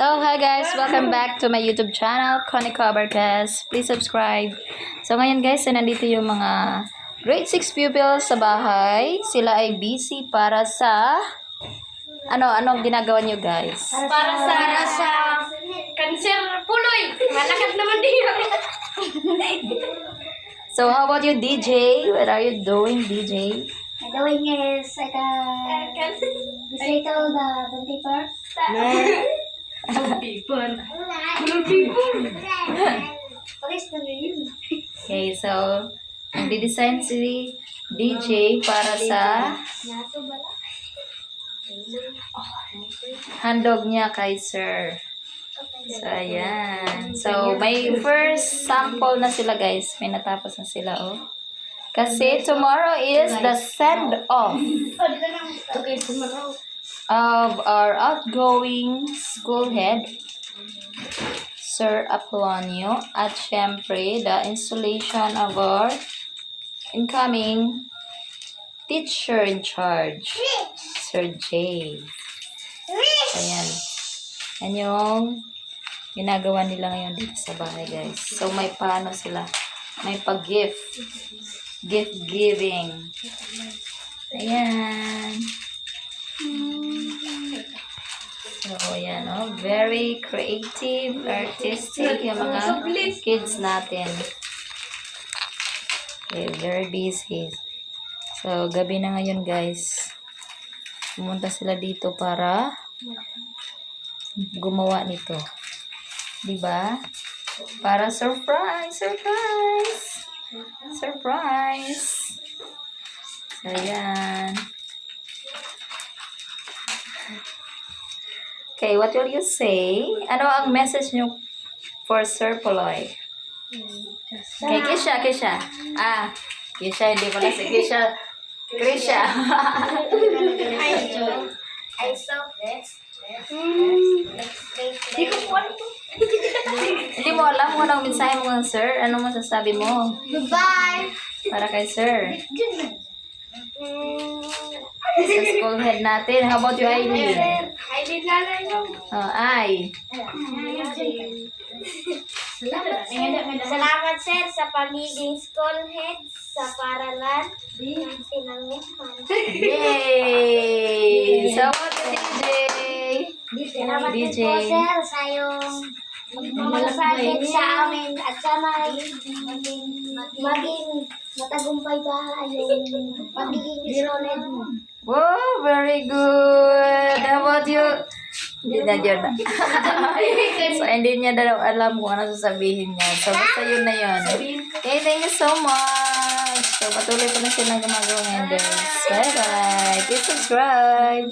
So, hi guys! Welcome back to my YouTube channel, Connie Covercast. Please subscribe. So, ngayon guys, eh, nandito yung mga grade 6 pupils sa bahay. Sila ay busy para sa... Ano, anong ginagawa nyo guys? Para sa, para sa cancer puloy. Malakad naman din So, how about you, DJ? What are you doing, DJ? The doing is like a recital the the paper. Yun. Okay, so, nagdi-design si DJ para sa handog niya kay Sir. So, ayan. So, may first sample na sila, guys. May natapos na sila, oh. Kasi tomorrow is the send-off of our outgoing school head, Sir Apolonio, at syempre, the installation of our incoming teacher in charge, Sir Jay. Ayan. Yan yung ginagawa nila ngayon dito sa bahay, guys. So, may paano sila. May pag-gift. Gift giving. Ayan. So, ayan, oh. Very creative, artistic yung mga kids natin. Okay, very busy. So, gabi na ngayon, guys. Pumunta sila dito para gumawa nito. 'Di ba? Para surprise, surprise. Surprise. So, ayan. Okay, what will you say? Ano ang message nyo for Sir Poloy? Kay Kisha, Kisha. Ah, Kisha, hindi pala si Kisha. Krisha. I saw this. Di ko po alam. hindi mo alam kung anong mensahe mo ng Sir. Ano masasabi mo Goodbye. para kay Sir? Sa school head natin. How about you, Aileen? Oh, Ay. Salamat sir sa pagiging school head sa paralan ng sinanguhan. Yay! So, what DJ? Salamat DJ. po sir sa yung pagmamalasakit sa amin at sana maging, maging matagumpay pa yung pagiging school head mo. Wow, very good. Hindi na dyan. so, hindi niya daw alam kung ano sasabihin niya. So, basta yun na yun. Okay, thank you so much. So, patuloy pa na silang gumagawa ngayon, guys. Bye-bye. Please subscribe.